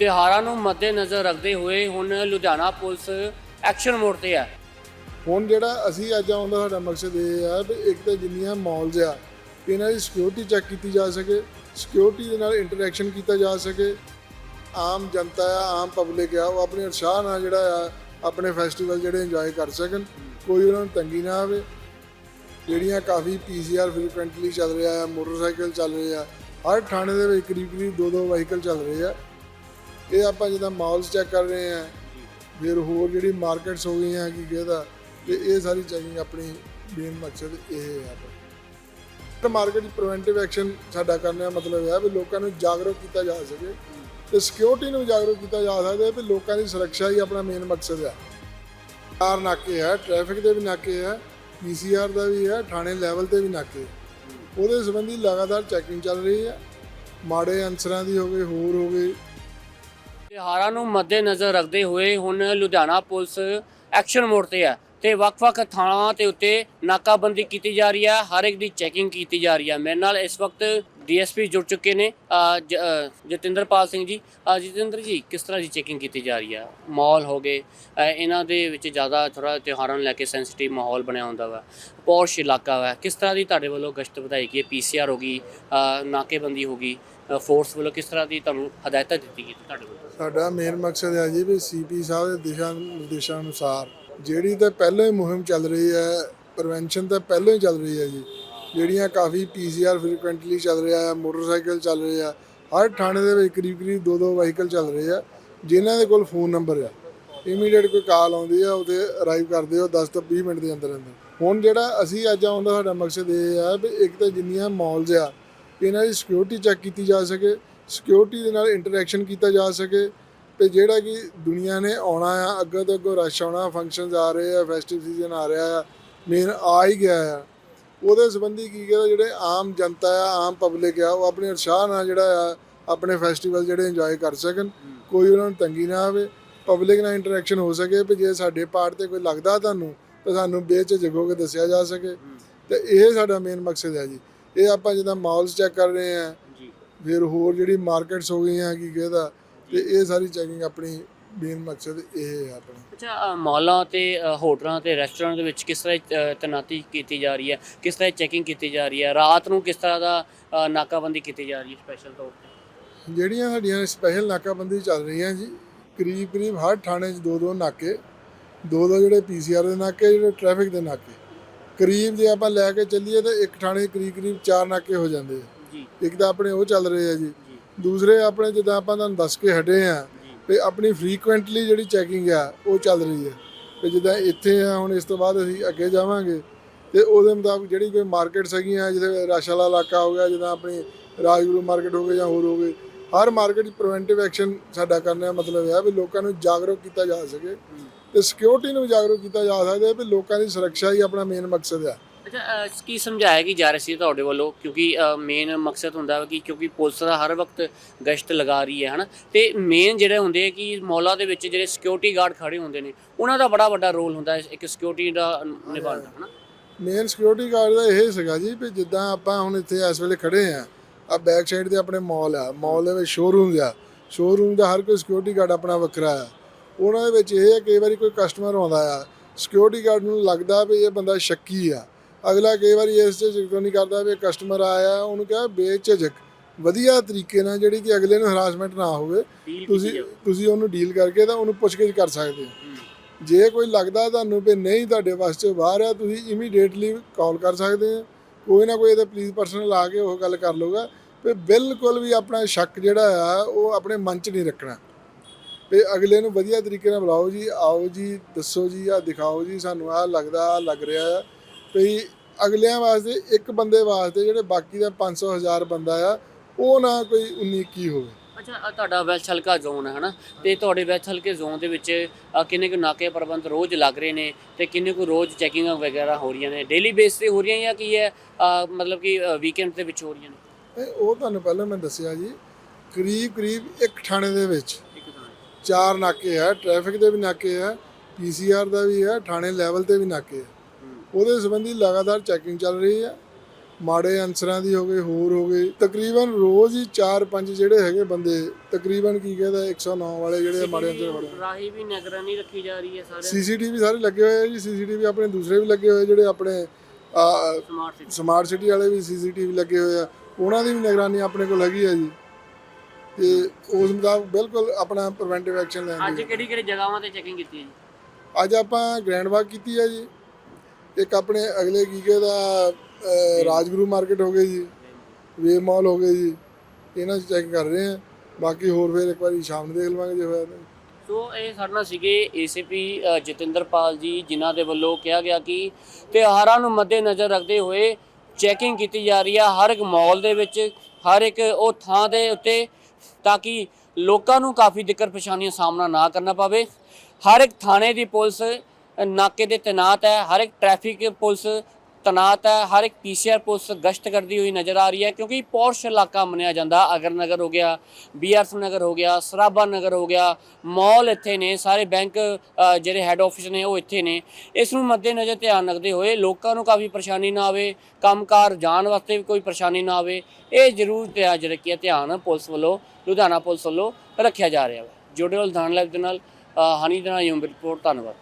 ਤਿਉਹਾਰਾਂ ਨੂੰ ਮੱਦੇਨਜ਼ਰ ਰੱਖਦੇ ਹੋਏ ਹੁਣ ਲੁਧਿਆਣਾ ਪੁਲਿਸ ਐਕਸ਼ਨ ਮੋਡ ਤੇ ਹੈ। ਹੁਣ ਜਿਹੜਾ ਅਸੀਂ ਅੱਜ ਆਉਣ ਦਾ ਸਾਡਾ ਮਕਸਦ ਇਹ ਆ ਵੀ ਇੱਕ ਤਾਂ ਜਿੰਨੀਆਂ ਮਾਲਸ ਆ, ਇਹਨਾਂ ਦੀ ਸਿਕਿਉਰਿਟੀ ਚੈੱਕ ਕੀਤੀ ਜਾ ਸਕੇ ਸਿਕਿਉਰਿਟੀ ਦੇ ਨਾਲ ਇੰਟਰੈਕਸ਼ਨ ਕੀਤਾ ਜਾ ਸਕੇ। ਆਮ ਜਨਤਾ ਆ, ਆਮ ਪਬਲਿਕ ਆ, ਉਹ ਆਪਣੇ ਉਤਸ਼ਾਹ ਨਾਲ ਜਿਹੜਾ ਆ, ਆਪਣੇ ਫੈਸਟੀਵਲ ਜਿਹੜੇ ਇੰਜੋਏ ਕਰ ਸਕਣ, ਕੋਈ ਉਹਨਾਂ ਨੂੰ ਤੰਗੀ ਨਾ ਆਵੇ। ਜਿਹੜੀਆਂ ਕਾਫੀ ਪੀਸੀਆਰ ਫ੍ਰੀਕੁਐਂਟਲੀ ਚੱਲ ਰਿਹਾ ਆ, ਮੋਟਰਸਾਈਕਲ ਚੱਲ ਰਹੇ ਆ, ਹਰ ਥਾਣੇ ਦੇ ਵਿੱਚ ਕਰੀਬ ਕਰੀਬ ਦੋ ਦੋ ਵਾਹੀਕਲ ਚੱਲ ਰਹੇ ਆ। ਇਹ ਆਪਾਂ ਜਿੱਦਾਂ ਮਾਲਸ ਚੈੱਕ ਕਰ ਰਹੇ ਆ ਫਿਰ ਹੋਰ ਜਿਹੜੀ ਮਾਰਕੀਟਸ ਹੋ ਗਈਆਂ, ਕੀ ਕਹਿੰਦਾ, ਤੇ ਇਹ ਸਾਰੀ ਚੈਕਿੰਗ ਆਪਣੀ ਮੇਨ ਮਕਸਦ ਇਹ ਹੈ ਆਪਾਂ। ਮਾਰਕੀਟ ਪ੍ਰੀਵੈਂਟਿਵ ਐਕਸ਼ਨ ਸਾਡਾ ਕਰਨ ਦਾ ਮਤਲਬ ਹੈ ਵੀ ਲੋਕਾਂ ਨੂੰ ਜਾਗਰੂਕ ਕੀਤਾ ਜਾ ਸਕੇ ਤੇ ਸਿਕਿਉਰਿਟੀ ਨੂੰ ਜਾਗਰੂਕ ਕੀਤਾ ਜਾ ਸਕਦਾ ਵੀ ਲੋਕਾਂ ਦੀ ਸੁਰੱਖਿਆ ਹੀ ਆਪਣਾ ਮੇਨ ਮਕਸਦ ਹੈ। ਕਾਰ ਨਾਕੇ ਹੈ ਟ੍ਰੈਫਿਕ ਦੇ ਵੀ ਨਾਕੇ ਹੈ ਪੀਸੀਆਰ ਦਾ ਵੀ ਹੈ, ਥਾਣੇ ਲੈਵਲ ਤੇ ਵੀ ਨਾਕੇ ਉਹਦੇ ਸੰਬੰਧੀ ਲਗਾਤਾਰ ਚੈਕਿੰਗ ਚੱਲ ਰਹੀ ਹੈ। ਮਾੜੇ ਅਨਸਰਾਂ ਦੀ ਹੋਵੇ ਹੋਰ ਹੋਵੇ ਤਿਉਹਾਰਾਂ ਨੂੰ ਮੱਦੇਨਜ਼ਰ ਰੱਖਦੇ ਹੋਏ ਹੁਣ ਲੁਧਿਆਣਾ ਪੁਲਿਸ ਐਕਸ਼ਨ ਮੋਡ ਤੇ ਹੈ ਤੇ ਵੱਖ-ਵੱਖ ਥਾਣਾਂ ਤੇ ਉੱਤੇ ਨਾਕਾਬੰਦੀ ਕੀਤੀ ਜਾ ਰਹੀ ਹੈ, ਹਰ ਇੱਕ ਦੀ ਚੈਕਿੰਗ ਕੀਤੀ ਜਾ ਰਹੀ ਹੈ। ਮੇਰੇ ਨਾਲ ਇਸ ਵਕਤ ਡੀਐਸਪੀ ਜੁੜ ਚੁੱਕੇ ਨੇ ਜਤਿੰਦਰਪਾਲ ਸਿੰਘ ਜੀ। ਜਤਿੰਦਰ ਜੀ, ਕਿਸ ਤਰ੍ਹਾਂ ਦੀ ਚੈਕਿੰਗ ਕੀਤੀ ਜਾ ਰਹੀ ਹੈ? ਮਾਹੌਲ ਹੋ ਗਏ ਇਹਨਾਂ ਦੇ ਵਿੱਚ ਜ਼ਿਆਦਾ ਥੋੜਾ ਤਿਉਹਾਰਾਂ ਨੂੰ ਲੈ ਕੇ ਸੈਂਸਿਟਿਵ ਮਾਹੌਲ ਬਣਿਆ ਹੁੰਦਾ ਵਾ, ਪੌਸ਼ ਇਲਾਕਾ ਵਾ। ਕਿਸ ਤਰ੍ਹਾਂ ਦੀ ਤੁਹਾਡੇ ਵੱਲੋਂ ਗਸ਼ਤ ਵਧਾਈ ਗਈ ਹੈ? ਪੀਸੀਆਰ ਹੋ ਗਈ ਨਾਕੇਬੰਦੀ ਹੋ ਗਈ ਫੋਰਸ ਵੱਲੋਂ ਕਿਸ ਤਰ੍ਹਾਂ ਦੀ ਤੁਹਾਨੂੰ ਹਦਾਇਤਾਂ ਦਿੱਤੀ ਗਈ ਤੁਹਾਡੇ ਵੱਲੋਂ? ਸਾਡਾ ਮੇਨ ਮਕਸਦ ਹੈ ਜੀ ਵੀ ਸੀਪੀ ਸਾਹਿਬ ਦੇ ਦਿਸ਼ਾ ਨਿਰਦੇਸ਼ਾਂ ਅਨੁਸਾਰ ਜਿਹੜੀ ਤਾਂ ਪਹਿਲਾਂ ਹੀ ਮੁਹਿੰਮ ਚੱਲ ਰਹੀ ਹੈ ਪ੍ਰੀਵੈਂਸ਼ਨ ਤਾਂ ਪਹਿਲਾਂ ਹੀ ਚੱਲ ਰਹੀ ਹੈ ਜੀ। ਜਿਹੜੀਆਂ ਕਾਫੀ ਪੀਸੀਆਰ ਫ੍ਰੀਕੁਐਂਟਲੀ ਚੱਲ ਰਿਹਾ ਹੈ ਮੋਟਰਸਾਈਕਲ ਚੱਲ ਰਹੇ ਆ ਹਰ ਥਾਣੇ ਦੇ ਵਿੱਚ ਕਰੀਬ ਕਰੀਬ ਦੋ ਦੋ ਵਾਹੀਕਲ ਚੱਲ ਰਹੇ ਆ, ਜਿਨ੍ਹਾਂ ਦੇ ਕੋਲ ਫੋਨ ਨੰਬਰ ਆ। ਇਮੀਡੀਏਟ ਕੋਈ ਕਾਲ ਆਉਂਦੀ ਆ ਉਹਦੇ ਅਰਾਈਵ ਕਰਦੇ ਹੋ 10 ਤੋਂ 20 ਮਿੰਟ ਦੇ ਅੰਦਰ ਅੰਦਰ। ਹੁਣ ਜਿਹੜਾ ਅਸੀਂ ਅੱਜ ਆਉਂਦਾ ਸਾਡਾ ਮਕਸਦ ਇਹ ਆ ਵੀ ਇੱਕ ਤਾਂ ਜਿੰਨੀਆਂ ਮਾਲਸ ਆ ਕਿ ਇਹਨਾਂ ਦੀ ਸਿਕਿਉਰਿਟੀ ਚੈੱਕ ਕੀਤੀ ਜਾ ਸਕੇ ਸਿਕਿਉਰਿਟੀ ਦੇ ਨਾਲ ਇੰਟਰੈਕਸ਼ਨ ਕੀਤਾ ਜਾ ਸਕੇ ਤੇ ਜਿਹੜਾ ਕਿ ਦੁਨੀਆ ਨੇ ਆਉਣਾ ਆ, ਅੱਗੇ ਤੋਂ ਅੱਗੇ ਰਸ਼ ਆਉਣਾ ਫੰਕਸ਼ਨਸ ਆ ਰਹੇ ਆ ਫੈਸਟਿਵ ਸੀਜ਼ਨ ਆ ਰਿਹਾ ਆ ਮੇਨ ਆ ਹੀ ਗਿਆ ਆ। ਉਹਦੇ ਸੰਬੰਧੀ ਕੀ ਕਹਿੰਦਾ ਜਿਹੜੇ ਆਮ ਜਨਤਾ ਆ, ਆਮ ਪਬਲਿਕ ਆ, ਉਹ ਆਪਣੇ ਉਤਸ਼ਾਹ ਨਾਲ ਜਿਹੜਾ ਆ, ਆਪਣੇ ਫੈਸਟੀਵਲ ਜਿਹੜੇ ਇੰਜੋਏ ਕਰ ਸਕਣ। ਕੋਈ ਉਹਨਾਂ ਨੂੰ ਤੰਗੀ ਨਾ ਆਵੇ ਪਬਲਿਕ ਨਾਲ ਇੰਟਰੈਕਸ਼ਨ ਹੋ ਸਕੇ ਵੀ ਜੇ ਸਾਡੇ ਪਾਰਟ ਤੇ ਕੋਈ ਲੱਗਦਾ ਤੁਹਾਨੂੰ, ਤਾਂ ਸਾਨੂੰ ਬੇਚ ਜਗੋ ਕੇ ਦੱਸਿਆ ਜਾ ਸਕੇ। ਤੇ ਇਹ ਸਾਡਾ ਮੇਨ ਮਕਸਦ ਹੈ ਜੀ। ਇਹ ਆਪਾਂ ਜਿੱਦਾਂ ਮਾਲਸ ਚੈੱਕ ਕਰ ਰਹੇ ਆ ਜੀ। ਫਿਰ ਹੋਰ ਜਿਹੜੀ ਮਾਰਕੀਟਸ ਹੋ ਗਈਆਂ ਕੀ ਕਹਿੰਦਾ ਤੇ ਇਹ ਸਾਰੀ ਚੈਕਿੰਗ ਆਪਣੀ ਮੇਨ ਮਕਸਦ ਇਹ ਹੈ ਆਪਣਾ। ਅੱਛਾ ਮਾਲਾਂ ਤੇ ਹੋਟਲਾਂ ਤੇ ਰੈਸਟੋਰੈਂਟ ਦੇ ਵਿੱਚ ਕਿਸ ਤਰ੍ਹਾਂ ਤੈਨਾਤੀ ਕੀਤੀ ਜਾ ਰਹੀ ਹੈ? ਕਿਸ ਤਰ੍ਹਾਂ ਚੈਕਿੰਗ ਕੀਤੀ ਜਾ ਰਹੀ ਹੈ? ਰਾਤ ਨੂੰ ਕਿਸ ਤਰ੍ਹਾਂ ਦਾ ਨਾਕਾਬੰਦੀ ਕੀਤੀ ਜਾ ਰਹੀ ਹੈ ਸਪੈਸ਼ਲ ਤੌਰ ਤੇ? ਜਿਹੜੀਆਂ ਸਾਡੀਆਂ ਸਪੈਸ਼ਲ ਨਾਕਾਬੰਦੀ ਚੱਲ ਰਹੀਆਂ ਜੀ ਕਰੀਬ ਕਰੀਬ ਹਰ ਥਾਣੇ 'ਚ ਦੋ ਦੋ ਨਾਕੇ ਦੋ ਦੋ ਜਿਹੜੇ ਪੀਸੀਆਰ ਦੇ ਨਾਕੇ ਜਿਹੜੇ ਟ੍ਰੈਫਿਕ ਦੇ ਨਾਕੇ। ਕਰੀਬ ਜੇ ਆਪਾਂ ਲੈ ਕੇ ਚੱਲੀਏ ਤਾਂ ਇੱਕ ਥਾਣੇ 'ਚ ਕਰੀਬ ਕਰੀਬ ਚਾਰ ਨਾਕੇ ਹੋ ਜਾਂਦੇ ਆ। ਜੀ। ਇੱਕ ਤਾਂ ਆਪਣੇ ਉਹ ਚੱਲ ਰਹੇ ਆ ਜੀ। ਦੂਸਰੇ ਆਪਣੇ ਜਿੱਦਾਂ ਆਪਾਂ ਤੁਹਾਨੂੰ ਦੱਸ ਕੇ ਹਟੇ ਆ ਤੇ ਆਪਣੀ ਫ੍ਰੀਕੁਐਂਟਲੀ ਜਿਹੜੀ ਚੈਕਿੰਗ ਆ ਉਹ ਚੱਲ ਰਹੀ ਹੈ ਤੇ ਜਿੱਦਾਂ ਇੱਥੇ ਆ ਹੁਣ ਇਸ ਤੋਂ ਬਾਅਦ ਅਸੀਂ ਅੱਗੇ ਜਾਵਾਂਗੇ ਤੇ ਉਹਦੇ ਮੁਤਾਬਕ ਜਿਹੜੀ ਕੋਈ ਮਾਰਕੀਟਸ ਹੈਗੀਆਂ ਜਿਵੇਂ ਰਸ਼ ਵਾਲਾ ਇਲਾਕਾ ਹੋ ਗਿਆ ਜਿੱਦਾਂ ਆਪਣੀ ਰਾਜਗੁਰੂ ਮਾਰਕੀਟ ਹੋ ਗਈ ਜਾਂ ਹੋਰ ਹੋ ਗਈ ਹਰ ਮਾਰਕੀਟ ਪ੍ਰੀਵੈਂਟਿਵ ਐਕਸ਼ਨ ਸਾਡਾ ਕਰਨ ਮਤਲਬ ਹੈ ਵੀ ਲੋਕਾਂ ਨੂੰ ਜਾਗਰੂਕ ਕੀਤਾ ਜਾ ਸਕੇ। ਤੇ ਸਿਕਿਉਰਿਟੀ ਨੂੰ ਵੀ ਜਾਗਰੂਕ ਕੀਤਾ ਜਾ ਸਕਦਾ ਵੀ ਲੋਕਾਂ ਦੀ ਸੁਰੱਖਿਆ ਹੀ ਆਪਣਾ ਮੇਨ ਮਕਸਦ ਹੈ। ਅੱਛਾ ਕੀ ਸਮਝਾਇਆ ਕੀ ਜਾ ਰਿਹਾ ਸੀ ਤੁਹਾਡੇ ਵੱਲੋਂ? ਕਿਉਂਕਿ ਮੇਨ ਮਕਸਦ ਹੁੰਦਾ ਹੈ ਕਿ ਕਿਉਂਕਿ ਪੁਲਿਸ ਦਾ ਹਰ ਵਕਤ ਗਸ਼ਤ ਲਗਾ ਰਹੀ ਹੈ ਹਨਾ? ਤੇ ਮੇਨ ਜਿਹੜੇ ਹੁੰਦੇ ਆ ਕਿ ਮੌਲਾ ਦੇ ਵਿੱਚ ਜਿਹੜੇ ਸਿਕਿਉਰਿਟੀ ਗਾਰਡ ਖੜੇ ਹੁੰਦੇ ਨੇ ਉਹਨਾਂ ਦਾ ਬੜਾ ਵੱਡਾ ਰੋਲ ਹੁੰਦਾ ਹੈ ਇੱਕ ਸਿਕਿਉਰਿਟੀ ਦਾ ਨਿਭਾਉਣ ਦਾ ਹਨਾ? ਮੇਨ ਸਿਕਿਉਰਿਟੀ ਗਾਰਡ ਦਾ ਇਹ ਸੀਗਾ ਜੀ ਵੀ ਜਿੱਦਾਂ ਆਪਾਂ ਹੁਣ ਇੱਥੇ ਇਸ ਵੇਲੇ ਖੜੇ ਆ ਆ ਬੈਕ ਸਾਈਡ ਤੇ ਆਪਣੇ ਮਾਲ ਆ ਮਾਲ ਦੇ ਵਿੱਚ ਸ਼ੋਰੂਮ ਆ। ਸ਼ੋਰੂਮ ਦਾ ਹਰ ਕੋਈ ਸਿਕਿਉਰਿਟੀ ਗਾਰਡ ਆਪਣਾ ਵੱਖਰਾ ਆ। ਉਹਨਾਂ ਦੇ ਵਿੱਚ ਇਹ ਹੈ ਕਈ ਵਾਰੀ ਕੋਈ ਕਸਟਮਰ ਆਉਂਦਾ ਆ ਸਿਕਿਉਰਿਟੀ ਗਾਰਡ ਨੂੰ ਲੱਗਦਾ ਵੀ ਇਹ ਬੰਦਾ ਸ਼ੱਕੀ ਆ। ਅਗਲਾ ਕਈ ਵਾਰੀ ਇਸ ਚ ਜ਼ਿਕਰ ਨਹੀਂ ਕਰਦਾ ਵੀ ਕਸਟਮਰ ਆਇਆ ਉਹਨੂੰ ਕਿਹਾ ਬੇਝਿਜਕ ਵਧੀਆ ਤਰੀਕੇ ਨਾਲ ਜਿਹੜੀ ਕਿ ਅਗਲੇ ਨੂੰ ਹਰਾਸਮੈਂਟ ਨਾ ਹੋਵੇ ਤੁਸੀਂ ਤੁਸੀਂ ਉਹਨੂੰ ਡੀਲ ਕਰਕੇ ਤਾਂ ਉਹਨੂੰ ਪੁੱਛਗਿੱਛ ਕਰ ਸਕਦੇ ਹੋ। ਜੇ ਕੋਈ ਲੱਗਦਾ ਤੁਹਾਨੂੰ ਵੀ ਨਹੀਂ ਤੁਹਾਡੇ ਵਾਸਤੇ ਬਾਹਰ ਆ ਤੁਸੀਂ ਇਮੀਡੀਏਟਲੀ ਕਾਲ ਕਰ ਸਕਦੇ ਆ ਕੋਈ ਨਾ ਕੋਈ ਇਹਦਾ ਪੁਲਿਸ ਪਰਸਨ ਲਾ ਕੇ ਉਹ ਗੱਲ ਕਰ ਲਊਗਾ। ਵੀ ਬਿਲਕੁਲ ਵੀ ਆਪਣਾ ਸ਼ੱਕ ਜਿਹੜਾ ਆ ਉਹ ਆਪਣੇ ਮਨ 'ਚ ਨਹੀਂ ਰੱਖਣਾ। ਵੀ ਅਗਲੇ ਨੂੰ ਵਧੀਆ ਤਰੀਕੇ ਨਾਲ ਬੁਲਾਓ ਜੀ ਆਓ ਜੀ ਦੱਸੋ ਜੀ ਆ ਦਿਖਾਓ ਜੀ ਸਾਨੂੰ ਆ ਲੱਗਦਾ ਆ ਲੱਗ ਰਿਹਾ ਆ। ਵੀ ਅਗਲਿਆਂ ਵਾਸਤੇ ਇੱਕ ਬੰਦੇ ਵਾਸਤੇ ਜਿਹੜੇ ਬਾਕੀ ਦਾ 500 ਹਜ਼ਾਰ ਬੰਦਾ ਆ ਉਹ ਨਾ ਕੋਈ 19 ਕੀ ਹੋਵੇ। ਅੱਛਾ ਤੁਹਾਡਾ ਵੈਸਟ ਹਲਕਾ ਜ਼ੋਨ ਹੈ ਹਨਾ? ਤੇ ਤੁਹਾਡੇ ਵੈਸਟ ਹਲਕੇ ਜ਼ੋਨ ਦੇ ਵਿੱਚ ਕਿੰਨੇ ਕੁ ਨਾਕੇ ਪ੍ਰਬੰਧ ਰੋਜ਼ ਲੱਗ ਰਹੇ ਨੇ ਤੇ ਕਿੰਨੇ ਕੁ ਰੋਜ਼ ਚੈਕਿੰਗਾਂ ਵਗੈਰਾ ਹੋ ਰਹੀਆਂ ਨੇ? ਡੇਲੀ ਬੇਸ ਤੇ ਹੋ ਰਹੀਆਂ ਜਾਂ ਕੀ ਹੈ? ਮਤਲਬ ਕਿ ਵੀਕਐਂਡ ਦੇ ਵਿੱਚ ਹੋ ਰਹੀਆਂ ਨੇ? ਇਹ ਉਹ ਤੁਹਾਨੂੰ ਪਹਿਲਾਂ ਮੈਂ ਦੱਸਿਆ ਜੀ ਕਰੀਬ ਕਰੀਬ ਇੱਕ ਥਾਣੇ ਦੇ ਵਿੱਚ ਚਾਰ ਨਾਕੇ ਆ ਟ੍ਰੈਫਿਕ ਦੇ ਵੀ ਨਾਕੇ ਆ ਪੀਸੀਆਰ ਦਾ ਵੀ ਆ ਥਾਣੇ ਲੈਵਲ ਤੇ ਵੀ ਨਾਕੇ ਆ ਉਹਦੇ ਸੰਬੰਧੀ ਲਗਾਤਾਰ ਚੈਕਿੰਗ ਚੱਲ ਰਹੀ ਆ ਮਾੜੇ ਅਨਸਰਾਂ ਦੀ ਹੋ ਗਈ ਹੋਰ ਹੋ ਗਈ। ਤਕਰੀਬਨ ਰੋਜ਼ ਹੀ 4-5 ਜਿਹੜੇ ਹੈਗੇ ਬੰਦੇ ਤਕਰੀਬਨ ਕੀ ਕਹਿੰਦਾ 109 ਵਾਲੇ ਜਿਹੜੇ ਮਾੜੇ ਅਨਸਰ ਵਾਲੇ। ਰਾਹੀ ਵੀ ਨਿਗਰਾਨੀ ਰੱਖੀ ਜਾ ਰਹੀ ਹੈ ਸਾਰੇ ਸੀਸੀਟੀਵੀ ਸਾਰੇ ਲੱਗੇ ਹੋਏ ਆ ਜੀ ਸੀਸੀਟੀਵੀ ਆਪਣੇ ਦੂਸਰੇ ਵੀ ਲੱਗੇ ਹੋਏ ਜਿਹੜੇ ਆਪਣੇ ਸਮਾਰਟ ਸਿਟੀ ਸਮਾਰਟ ਸਿਟੀ ਵਾਲੇ ਵੀ ਸੀਸੀਟੀਵੀ ਲੱਗੇ ਹੋਏ ਆ। ਉਹਨਾਂ ਦੀ ਵੀ ਨਿਗਰਾਨੀ ਆਪਣੇ ਕੋਲ ਹੈਗੀ ਆ ਜੀ। ਤੇ ਉਸ ਮੁਤਾਬਕ ਬਿਲਕੁਲ ਆਪਣਾ ਪ੍ਰੀਵੈਂਟਿਵ ਐਕਸ਼ਨ ਲੈਣ ਅੱਜ ਕਿਹੜੀ ਕਿਹੜੀ ਜਗ੍ਹਾਵਾਂ ਤੇ ਚੈਕਿੰਗ ਕੀਤੀ ਹੈ ਜੀ? ਅੱਜ ਆਪਾਂ ਗ੍ਰੈਂਡ ਵਾਕ ਕੀਤੀ ਹੈ ਜੀ। ਇੱਕ ਆਪਣੇ ਅਗਲੇ ਕੀਕੇ ਦਾ ਰਾਜਗੁਰੂ ਮਾਰਕੀਟ ਹੋ ਗਈ ਜੀ। ਵੇ ਮਾਲ ਹੋ ਗਏ ਜੀ। ਇਹਨਾਂ 'ਚ ਚੈੱਕ ਕਰ ਰਹੇ ਆ ਬਾਕੀ ਹੋਰ ਫਿਰ ਇੱਕ ਵਾਰੀ ਸ਼ਾਮ ਨੂੰ ਦੇਖ ਲਵਾਂਗੇ ਜੇ ਹੋਇਆ ਤਾਂ। ਸੋ ਇਹ ਸਾਡੇ ਨਾਲ ਸੀਗੇ ਏਸੀਪੀ ਜਤਿੰਦਰਪਾਲ ਜੀ ਜਿਨ੍ਹਾਂ ਦੇ ਵੱਲੋਂ ਕਿਹਾ ਗਿਆ ਕਿ ਤਿਉਹਾਰਾਂ ਨੂੰ ਮੱਦੇਨਜ਼ਰ ਰੱਖਦੇ ਹੋਏ ਚੈਕਿੰਗ ਕੀਤੀ ਜਾ ਰਹੀ ਹੈ। ਹਰ ਇੱਕ ਮਾਲ ਦੇ ਵਿੱਚ ਹਰ ਇੱਕ ਉਹ ਥਾਂ ਦੇ ਉੱਤੇ ਤਾਂ ਕਿ ਲੋਕਾਂ ਨੂੰ ਕਾਫੀ ਦਿੱਕਤ ਪਰੇਸ਼ਾਨੀਆਂ ਦਾ ਸਾਹਮਣਾ ਨਾ ਕਰਨਾ ਪਵੇ। ਹਰ ਇੱਕ ਥਾਣੇ ਦੀ ਪੁਲਿਸ ਨਾਕੇ ਦੇ ਤੈਨਾਤ ਹੈ, ਹਰ ਇੱਕ ਟ੍ਰੈਫਿਕ ਪੁਲਿਸ ਤੈਨਾਤ ਹੈ ਹਰ ਇੱਕ ਪੀਸੀਆਰ ਪੁਲਿਸ ਗਸ਼ਤ ਕਰਦੀ ਹੋਈ ਨਜ਼ਰ ਆ ਰਹੀ ਹੈ, ਕਿਉਂਕਿ ਪੌਰਸ਼ ਇਲਾਕਾ ਮੰਨਿਆ ਜਾਂਦਾ। ਅਗਰ ਨਗਰ ਹੋ ਗਿਆ ਬੀਆਰਸ ਨਗਰ ਹੋ ਗਿਆ ਸਰਾਭਾ ਨਗਰ ਹੋ ਗਿਆ, ਮਾਲ ਇੱਥੇ ਨੇ, ਸਾਰੇ ਬੈਂਕ ਜਿਹੜੇ ਹੈੱਡ ਆਫਿਸ ਨੇ, ਉਹ ਇੱਥੇ ਨੇ। ਇਸ ਨੂੰ ਮੱਦੇਨਜ਼ਰ ਧਿਆਨ ਰੱਖਦੇ ਹੋਏ ਲੋਕਾਂ ਨੂੰ ਕਾਫੀ ਪਰੇਸ਼ਾਨੀ ਨਾ ਆਵੇ, ਕੰਮਕਾਰ ਜਾਣ ਵਾਸਤੇ ਵੀ ਕੋਈ ਪਰੇਸ਼ਾਨੀ ਨਾ ਆਵੇ, ਇਹ ਜ਼ਰੂਰ ਧਿਆਨ ਰੱਖਿਆ ਧਿਆਨ ਪੁਲਿਸ ਵੱਲੋਂ, ਲੁਧਿਆਣਾ ਪੁਲਿਸ ਵੱਲੋਂ ਰੱਖਿਆ ਜਾ ਰਿਹਾ ਹੈ ਜੁੜੇ ਹੋਏ ਲੁਧਿਆਣਾ ਲਾਈਵ ਦੇ ਨਾਲ। ਹਨੀ ਦਾ ਯੂਮ ਰਿਪੋਰਟ, ਧੰਨਵਾਦ।